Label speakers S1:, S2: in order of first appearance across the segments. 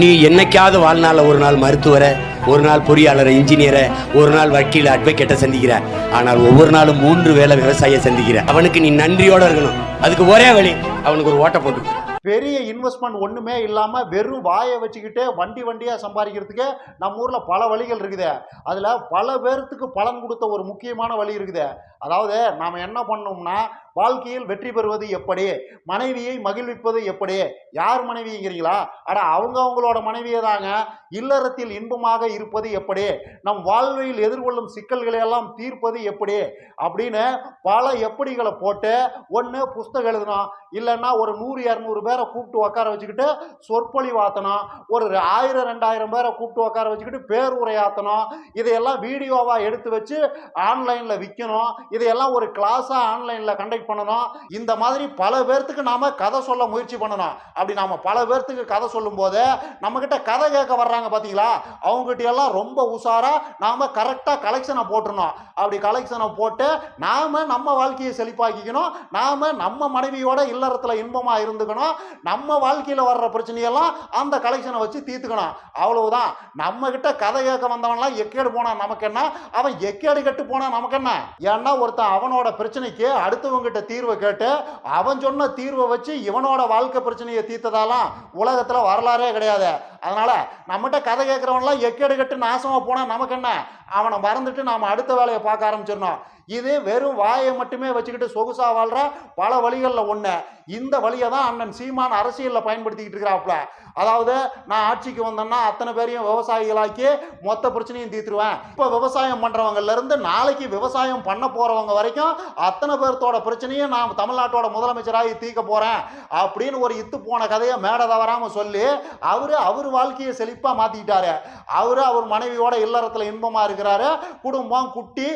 S1: நீ என்னைக்காவது வாழ்நாளில் ஒரு நாள் மருத்துவரை ஒரு நாள் பொறியாளரை இன்ஜினியரை ஒரு நாள் வக்கீல அட்வொகேட்டை சந்திக்கிற. ஆனால் ஒவ்வொரு நாளும் மூன்று வேலை விவசாயியை சந்திக்கிற. அவனுக்கு நீ நன்றியோட இருக்கணும். அதுக்கு ஒரே வழி அவனுக்கு ஒரு ஓட்ட போட்டு
S2: பெரிய இன்வெஸ்ட்மெண்ட் ஒன்றுமே இல்லாமல் வெறும் வாயை வச்சுக்கிட்டு வண்டி வண்டியாக சம்பாதிக்கிறதுக்கு நம்ம ஊரில் பல வழிகள் இருக்குது. அதில் பல பேர்த்துக்கு பலன் கொடுத்த ஒரு முக்கியமான வழி இருக்குது. அதாவது நாம் என்ன பண்ணோம்னா வாழ்க்கையில் வெற்றி பெறுவது எப்படி மனைவியை மகிழ்விப்பது எப்படி யார் மனைவிங்கிறீங்களா? அட அவங்க அவங்களோட மனைவியை தாங்க இல்லறத்தில் இன்பமாக இருப்பது எப்படி நம் வாழ்வில் எதிர்கொள்ளும் சிக்கல்களை எல்லாம் தீர்ப்பது எப்படி அப்படின்னு பல எப்படிகளை போட்டு ஒன்று புஸ்தகம் எழுதணும் இல்லைன்னா ஒரு நூறு இரநூறு பேரை கூப்பிட்டு உட்கார வச்சுக்கிட்டு சொற்பொழிவாத்தணும் ஒரு ஆயிரம் ரெண்டாயிரம் பேரை கூப்பிட்டு உட்கார வச்சுக்கிட்டு பேர் உரையாற்றணும் இதையெல்லாம் வீடியோவாக எடுத்து வச்சு ஆன்லைனில் விற்கணும் இதையெல்லாம் ஒரு கிளாஸாக ஆன்லைனில் கண்டக்ட் பண்ணணும். இந்த மாதிரி பல பேர்த்துக்கு நாம் கதை சொல்ல முயற்சி பண்ணணும். அப்படி நாம் பல பேர்த்துக்கு கதை சொல்லும்போது நம்மக்கிட்ட கதை கேட்க வர்றாங்க பார்த்தீங்களா அவங்ககிட்ட எல்லாம் ரொம்ப உஷாராக நாம் கரெக்டாக கலெக்ஷனை போட்டுருணும் அப்படி கலெக்ஷனை போட்டு நாம் நம்ம வாழ்க்கையை செழிப்பாக்கிக்கணும். நாம் நம்ம மனைவியோட இல்லறத்தில் இன்பமாக இருந்துக்கணும். நம்ம வாழ்க்கையில் வர்ற பிரச்சனையெல்லாம் அந்த கலெக்ஷனை வச்சு தீர்த்துக்கணும். அவ்வளவுதான். நம்ம கிட்ட கதை கேட்க வந்தவன்லாம் எக்கேடு போனா நமக்கு என்ன அவன் எக்கேடு கெட்டு போனா நமக்கு என்ன ஏன்னா ஒருத்தன் அவனோட பிரச்சனைக்கு கிட்ட தீர்வை கேட்டு அவன் சொன்ன தீர்வை வச்சு இவனோட வாழ்க்கை பிரச்சனையை தீர்த்ததாலாம் உலகத்தில் வரலாறே கிடையாது. அதனால நம்மகிட்ட கதை கேட்குறவன்லாம் எக்கேடு கட்டு நாசமாக போனால் நமக்கு என்ன? அவனை மறந்துட்டு நாம் அடுத்த வேலையை பார்க்க ஆரம்பிச்சிடணும். இது வெறும் வாயை மட்டுமே வச்சுக்கிட்டு சொகுசாக வாழ்கிற பல வழிகளில் ஒன்று இந்த வழியை தான் அண்ணன் சீமான் அரசியலில் பயன்படுத்திக்கிட்டு இருக்கிறாப்புல. அதாவது நான் ஆட்சிக்கு வந்தேன்னா அத்தனை பேரையும் விவசாயிகளாக்கி மொத்த பிரச்சனையும் தீர்த்துருவேன். இப்போ விவசாயம் பண்ணுறவங்கலேருந்து நாளைக்கு விவசாயம் பண்ண போகிறவங்க வரைக்கும் அத்தனை பேர்த்தோட பிரச்சனையும் நான் தமிழ்நாட்டோட முதலமைச்சராகி தீர்க்க போகிறேன் அப்படின்னு ஒரு இத்து போன கதையை மேடை தவறாமல் சொல்லி அவர் அவர் வாழ்க்கையை செழிப்பாக மாற்றிக்கிட்டாரு அவர் அவர் மனைவியோட இல்லறத்தில் இன்பமாக இருக்கிறாரு. குடும்பம் குட்டி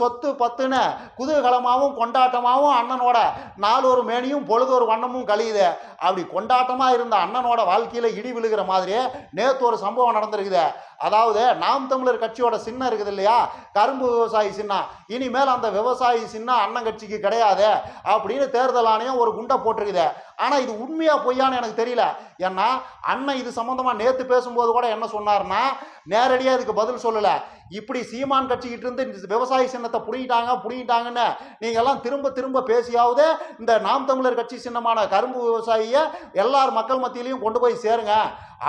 S2: சொத்து பத்துன்னு குதூகலமாகவும் கொண்டாட்டமாகவும் அண்ணனோட நாலொரு மேனியும் பொழுது ஒரு வண்ணமும் கழியுது. அப்படி கொண்டாட்டமாக இருந்த அண்ணனோட வாழ்க்கையில் இடி விழுகிற மாதிரி நேற்று ஒரு சம்பவம் நடந்திருக்குது. அதாவது நாம் தமிழர் கட்சியோட சின்னம் இருக்குது இல்லையா? கரும்பு விவசாயி சின்னம். இனிமேல் அந்த விவசாயி சின்னம் அண்ணன் கட்சிக்கு கிடையாது. அப்படின்னு தேர்தல் ஆணையம் ஒரு குண்டை போட்டிருக்குது. ஆனால் இது உண்மையா பொய்யான்னு எனக்கு தெரியல. ஏன்னா அண்ணன் இது சம்மந்தமாக நேற்று பேசும்போது கூட என்ன சொன்னார்னா நேரடியாக இதுக்கு பதில் சொல்லலை. இப்படி சீமான் கட்சிக்கிட்டு இருந்து விவசாய சின்னத்தை புடிங்கிட்டாங்க புடிங்கிட்டாங்கன்னு நீங்க எல்லாம் திரும்ப திரும்ப பேசியாவது இந்த நாம் தமிழர் கட்சி சின்னமான கரும்பு விவசாயியை எல்லார் மக்கள் மத்தியிலையும் கொண்டு போய் சேருங்க.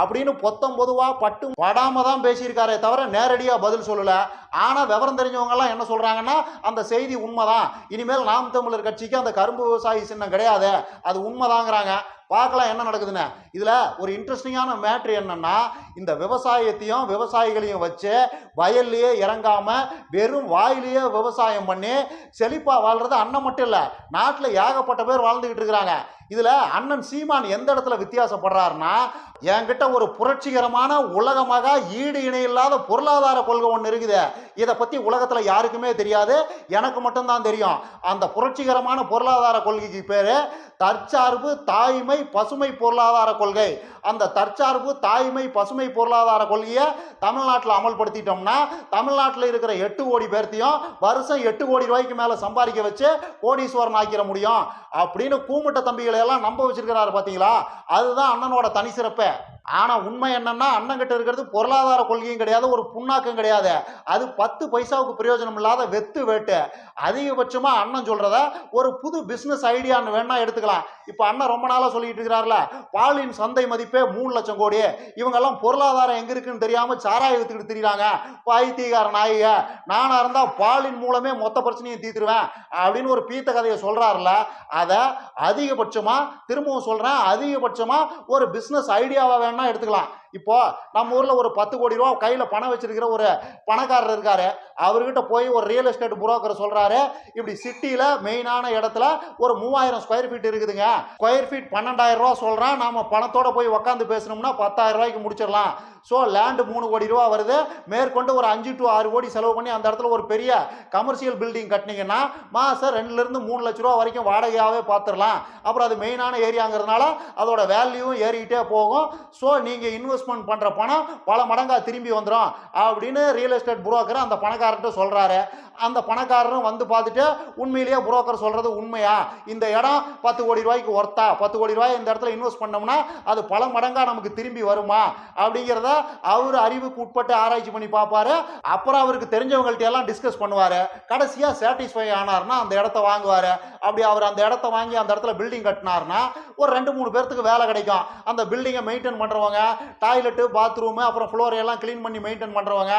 S2: அப்படின்னு பொத்தம் பொதுவாக பட்டு படாம தான் பேசியிருக்காரே தவிர நேரடியாக பதில் சொல்லலை. ஆனால் விவரம் தெரிஞ்சவங்கெல்லாம் என்ன சொல்கிறாங்கன்னா அந்த செய்தி உண்மைதான். இனிமேல் நாம் தமிழர் கட்சிக்கு அந்த கரும்பு விவசாயி சின்னம் கிடையாது. அது உண்மைதாங்கிறாங்க. பார்க்கலாம் என்ன நடக்குதுன்னு. இதில் ஒரு இன்ட்ரெஸ்டிங்கான மேட்ரு என்னன்னா இந்த விவசாயத்தையும் விவசாயிகளையும் வச்சு வயல்லையே இறங்காமல் வெறும் வாயிலேயே விவசாயம் பண்ணி செழிப்பாக வாழ்கிறது அண்ணன் மட்டும் இல்லை நாட்டில் ஏகப்பட்ட பேர் வாழ்ந்துக்கிட்டு இருக்கிறாங்க. இதில் அண்ணன் சீமான் எந்த இடத்துல வித்தியாசப்படுறாருன்னா என்கிட்ட ஒரு புரட்சிகரமான உலகமாக ஈடு இணையில்லாத பொருளாதார கொள்கை ஒன்று இருக்குது. இதை பற்றி உலகத்தில் யாருக்குமே தெரியாது. எனக்கு மட்டும்தான் தெரியும். அந்த புரட்சிகரமான பொருளாதார கொள்கைக்கு பேர் தற்சார்பு தாய்மை பசுமை பொருளாதார கொள்கை. அந்த தற்சார்பு தாய்மை பசுமை பொருளாதார கொள்கையை தமிழ்நாட்டில் அமல்படுத்திட்டோம்னா தமிழ்நாட்டில் இருக்கிற எட்டு கோடி பேர்த்தையும் வருஷம் எட்டு கோடி ரூபாய்க்கு மேலே சம்பாதிக்க வச்சு கோடீஸ்வரன் ஆக்கிட முடியும். அப்படின்னு கூமுட்ட தம்பிகளை எல்லாம் நம்ப வச்சிருக்கிறாரு பார்த்தீங்களா அதுதான் அண்ணனோட தனி சிறப்பை. ஆனால் உண்மை என்னன்னா அண்ணங்கிட்ட இருக்கிறது பொருளாதார கொள்கையும் கிடையாது ஒரு புண்ணாக்கம் கிடையாது. அது பத்து பைசாவுக்கு பிரயோஜனம் இல்லாத வெத்து வேட்டு. அதிகபட்சமாக அண்ணன் சொல்கிறத ஒரு புது பிஸ்னஸ் ஐடியான்னு வேணா எடுத்துக்கலாம். இப்போ அண்ணன் ரொம்ப நாளாக சொல்லிட்டு இருக்கிறார்ல பாலின் சந்தை மதிப்பே மூணு லட்சம் கோடி இவங்கெல்லாம் பொருளாதாரம் எங்கே இருக்குன்னு தெரியாமல் சாராய வித்துக்கிட்டு தெரியுறாங்க. பைத்தியக்கார நாயிக நானாக இருந்தால் பாலின் மூலமே மொத்த பிரச்சனையும் தீர்த்துருவேன் அப்படின்னு ஒரு பீத்த கதையை சொல்கிறாருல அதை அதிகபட்சமாக திரும்பவும் சொல்கிறேன் அதிகபட்சமாக ஒரு பிஸ்னஸ் ஐடியாவாக வேணும் வேணா எடுத்துக்கலாம். இப்போ நம்ம ஊரில் ஒரு பத்து கோடி ரூபா கையில் பணம் வச்சிருக்கிற ஒரு பணக்காரர் இருக்காரு. அவர்கிட்ட போய் ஒரு ரியல் எஸ்டேட் புரோக்கர் சொல்கிறாரு இப்படி சிட்டியில் மெயினான இடத்துல ஒரு மூவாயிரம் ஸ்கொயர் ஃபீட் இருக்குதுங்க. ஸ்கொயர் ஃபீட் பன்னெண்டாயிரம் ரூபா சொல்கிறான் நம்ம பணத்தோட போய் உக்காந்து பேசணும்னா பத்தாயிரம் ரூபாய்க்கு முடிச்சிடலாம். ஸோ லேண்டு மூணு கோடி ரூபா வருது. மேற்கொண்டு ஒரு அஞ்சு டு ஆறு கோடி செலவு பண்ணி அந்த இடத்துல ஒரு பெரிய கமர்ஷியல் பில்டிங் கட்டினீங்கன்னா மாதம் ரெண்டுலேருந்து மூணு லட்ச ரூபா வரைக்கும் வாடகையாகவே பார்த்துடலாம் அப்புறம் அது மெயினான ஏரியாங்கிறதுனால அதோட வேல்யூவும் ஏறிக்கிட்டே போகும். ஸோ நீங்கள் இன்வெஸ்ட் இன்வெஸ்ட்மெண்ட் பண்ற பணம் பல மடங்கா திரும்பி வந்துடும் அப்படின்னு ரியல் எஸ்டேட் புரோக்கர் அந்த பணக்காரர்கிட்ட சொல்றாரு. அந்த பணக்காரரும் வந்து பார்த்துட்டு உண்மையிலேயே புரோக்கர் சொல்றது உண்மையா? இந்த இடம் பத்து கோடி ரூபாய்க்கு ஒர்த்தா பத்து கோடி ரூபாய் இந்த இடத்துல இன்வெஸ்ட் பண்ணோம்னா அது பல மடங்கா நமக்கு திரும்பி வருமா? அப்படிங்கிறத அவர் அறிவுக்கு உட்பட்டு ஆராய்ச்சி பண்ணி பார்ப்பாரு. அப்புறம் அவருக்கு தெரிஞ்சவங்கள்ட்ட எல்லாம் டிஸ்கஸ் பண்ணுவாரு. கடைசியா சாட்டிஸ்ஃபை ஆனார்னா அந்த இடத்த வாங்குவாரு. அப்படி அவர் அந்த இடத்த வாங்கி அந்த இடத்துல பில்டிங் கட்டினார்னா ஒரு ரெண்டு மூணு பேர்த்துக்கு வேலை கிடைக்கும். அந்த பில்டிங்கை மெயின்டைன் பண்ணுறவங்க டாய்லெட்டு பாத்ரூமு அப்புறம் ஃப்ளோர் எல்லாம் க்ளீன் பண்ணி மெயின்டைன் பண்ணுறவங்க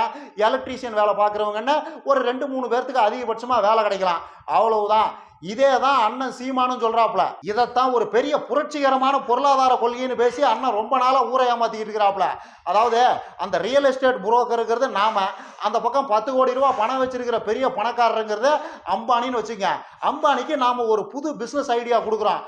S2: எலக்ட்ரீஷியன் வேலை பார்க்குறவங்கன்னு ஒரு ரெண்டு மூணு பேர்த்துக்கு அதிகபட்சமாக வேலை கிடைக்கலாம். அவ்வளவுதான். இதே தான் அண்ணன் சீமானும் சொல்கிறாப்புல இதைத்தான் ஒரு பெரிய புரட்சிகரமான பொருளாதார கொள்கைன்னு பேசி அண்ணன் ரொம்ப நாளாக ஊரை ஏமாற்றிக்கிட்டு இருக்கிறாப்புல. அதாவது அந்த ரியல் எஸ்டேட் புரோக்கருங்கிறது நாம் அந்த பக்கம் பத்து கோடி ரூபா பணம் வச்சிருக்கிற பெரிய பணக்காரருங்கிறது அம்பானின்னு வச்சுங்க. அம்பானிக்கு நாம ஒரு புது பிஸ்னஸ் ஐடியா கொடுக்குறோம்.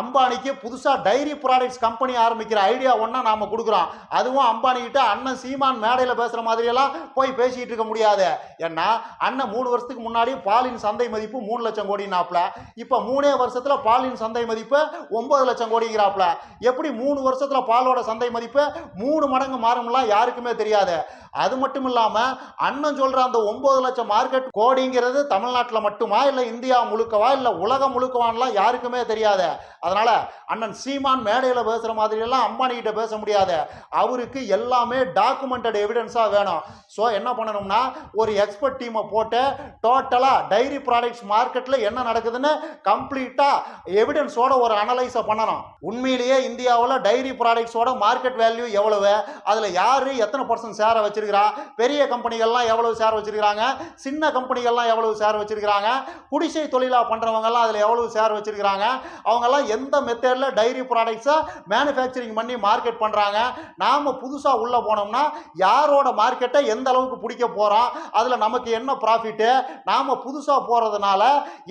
S2: அம்பானிக்கு புதுசாக டைரி ப்ராடக்ட்ஸ் கம்பெனி ஆரம்பிக்கிற ஐடியா ஒன்றா நாம் கொடுக்குறோம். அதுவும் அம்பானிக்கிட்ட அண்ணன் சீமான் மேடையில் பேசுகிற மாதிரியெல்லாம் போய் பேசிகிட்டு இருக்க முடியாது. ஏன்னா அண்ணன் மூணு வருஷத்துக்கு முன்னாடி பாலின் சந்தை மதிப்பு மூணு லட்சம் கோடினாப்ல. இப்போ மூணே வருஷத்தில் பாலின் சந்தை மதிப்பு ஒன்பது லட்சம் கோடிங்கிறாப்ல. எப்படி மூணு வருஷத்தில் பாலோட சந்தை மதிப்பு மூணு மடங்கு மாறும்லாம் யாருக்குமே தெரியாது. அது மட்டும் இல்லாமல் அண்ணன் சொல்கிற அந்த ஒம்பது லட்சம் மார்க்கெட் கோடிங்கிறது தமிழ்நாட்டில் மட்டுமா இல்லை இந்தியா முழுக்கவா இல்லை உலகம் முழுக்கவான்லாம் யாருக்குமே தெரியாது. அதனால அண்ணன் சீமான் மேடையில் பேசுகிற மாதிரியெல்லாம் அம்பானி கிட்ட பேச முடியாது. அவருக்கு எல்லாமே டாக்குமெண்டட் எவிடன்ஸாக வேணும். ஸோ என்ன பண்ணணும்னா ஒரு எக்ஸ்பர்ட் டீமை போட்டு டோட்டலாக டைரி ப்ராடக்ட்ஸ் மார்க்கெட்டில் என்ன நடக்குதுன்னு கம்ப்ளீட்டாக எவிடன்ஸோட ஒரு அனலைஸை பண்ணணும். உண்மையிலேயே இந்தியாவில் டைரி ப்ராடக்ட்ஸோட மார்க்கெட் வேல்யூ எவ்வளவு? அதில் யார் எத்தனை பர்சன்ட் சேர வச்சிருக்கிறா? பெரிய கம்பெனிகள்லாம் எவ்வளவு ஷேர் வச்சிருக்கிறாங்க? சின்ன கம்பெனிகள்லாம் எவ்வளவு ஷேர் வச்சிருக்கிறாங்க? குடிசை தொழிலாக பண்ணுறவங்கெல்லாம் அதில் எவ்வளவு ஷேர் வச்சிருக்கிறாங்க? அவங்கெல்லாம் எந்த மெத்தேடில் டைரி ப்ராடக்ட்ஸை மேனுஃபேக்சரிங் பண்ணி மார்க்கெட் பண்ணுறாங்க நாம் புதுசாக உள்ளே போனோம்னா யாரோட மார்க்கெட்டை எந்த அளவுக்கு பிடிக்க போகிறோம் அதில் நமக்கு என்ன ப்ராஃபிட்டு நாம் புதுசாக போகிறதுனால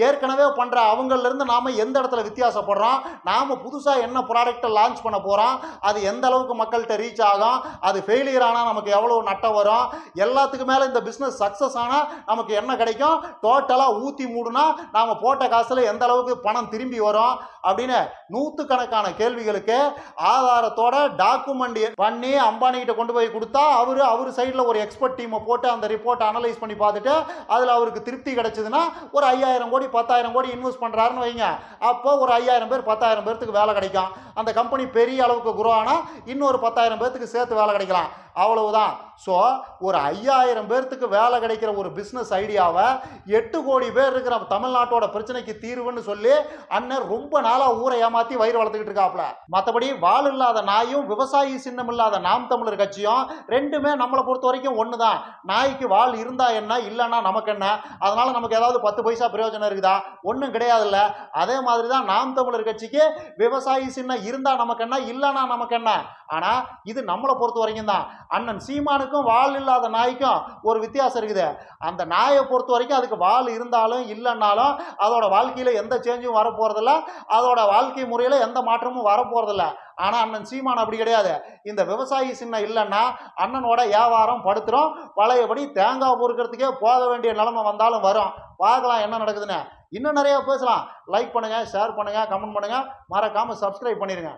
S2: ஏற்கனவே பண்ணுற அவங்கள்லேருந்து நாம் எந்த இடத்துல வித்தியாசப்படுறோம்? நாம் புதுசாக என்ன ப்ராடக்ட்டை லான்ச் பண்ண போகிறோம் அது எந்த அளவுக்கு மக்கள்கிட்ட ரீச் ஆகும்? அது ஃபெயிலியர் ஆனால் நமக்கு எவ்வளோ நட்டம் வரும்? எல்லாத்துக்கும் வருஷத்துக்கு மேலே இந்த பிஸ்னஸ் சக்ஸஸ் ஆனால் நமக்கு என்ன கிடைக்கும்? டோட்டலாக ஊற்றி மூடுனா நாம் போட்ட காசில் எந்த அளவுக்கு பணம் திரும்பி வரும்? அப்படின்னு நூற்றுக்கணக்கான கேள்விகளுக்கு ஆதாரத்தோட டாக்குமெண்ட் பண்ணி அம்பானிகிட்ட கொண்டு போய் கொடுத்தா அவர் அவர் சைடில் ஒரு எக்ஸ்பர்ட் டீமை போட்டு அந்த ரிப்போர்ட்டை அனலைஸ் பண்ணி பார்த்துட்டு அதில் அவருக்கு திருப்தி கிடைச்சதுன்னா ஒரு ஐயாயிரம் கோடி பத்தாயிரம் கோடி இன்வெஸ்ட் பண்ணுறாருன்னு வைங்க. அப்போ ஒரு ஐயாயிரம் பேர் பத்தாயிரம் பேர்த்துக்கு வேலை கிடைக்கும். அந்த கம்பெனி பெரிய அளவுக்கு குரோ ஆனால் இன்னொரு பத்தாயிரம் பேர்த்துக்கு சேர்த்து வேலை கிடைக்கலாம். அவ்வளவுதான். ஸோ ஒரு ஐயாயிரம் பேர்த்துக்கு வேலை கிடைக்கிற ஒரு பிஸ்னஸ் ஐடியாவை எட்டு கோடி பேர் இருக்கிற தமிழ்நாட்டோட பிரச்சனைக்கு தீர்வுன்னு சொல்லி அண்ணன் ரொம்ப நாளாக ஊரை ஏமாற்றி வயிறு வளர்த்துக்கிட்டு இருக்காப்ல மற்றபடி வாள் இல்லாத நாயும் விவசாயி சின்னம் இல்லாத நாம் தமிழர் கட்சியும் ரெண்டுமே நம்மளை பொறுத்த வரைக்கும் ஒன்று தான் நாய்க்கு வாள் இருந்தா என்ன இல்லைன்னா நமக்கு என்ன? அதனால நமக்கு ஏதாவது பத்து பைசா பிரயோஜனம் இருக்குதா? ஒன்றும் கிடையாதுல்ல. அதே மாதிரி தான் நாம் தமிழர் கட்சிக்கு விவசாயி சின்னம் இருந்தால் நமக்கு என்ன இல்லைன்னா நமக்கு என்ன? ஆனால் இது நம்மளை பொறுத்த வரைக்கும் தான் அண்ணன் சீமானுக்கும் வால் இல்லாத நாய்க்கும் ஒரு வித்தியாசம் இருக்குது. அந்த நாயை பொறுத்த வரைக்கும் அதுக்கு வால் இருந்தாலும் இல்லைன்னாலும் அதோட வாழ்க்கையில் எந்த சேஞ்சும் வரப்போகிறதில்ல அதோட வாழ்க்கை முறையில் எந்த மாற்றமும் வரப்போகிறதில்ல ஆனால் அண்ணன் சீமான் அப்படி கிடையாது. இந்த விவசாயி சின்ன இல்லைன்னா அண்ணனோட வியாபாரம் படுத்துரும். பழையபடி தேங்காய் பொறுக்கிறதுக்கே போக வேண்டிய நிலைமை வந்தாலும் வரும். பார்க்கலாம் என்ன நடக்குதுன்னு. இன்னும் நிறைய பேசலாம். லைக் பண்ணுங்கள் ஷேர் பண்ணுங்கள் கமெண்ட் பண்ணுங்கள் மறக்காமல் சப்ஸ்கிரைப் பண்ணிடுங்க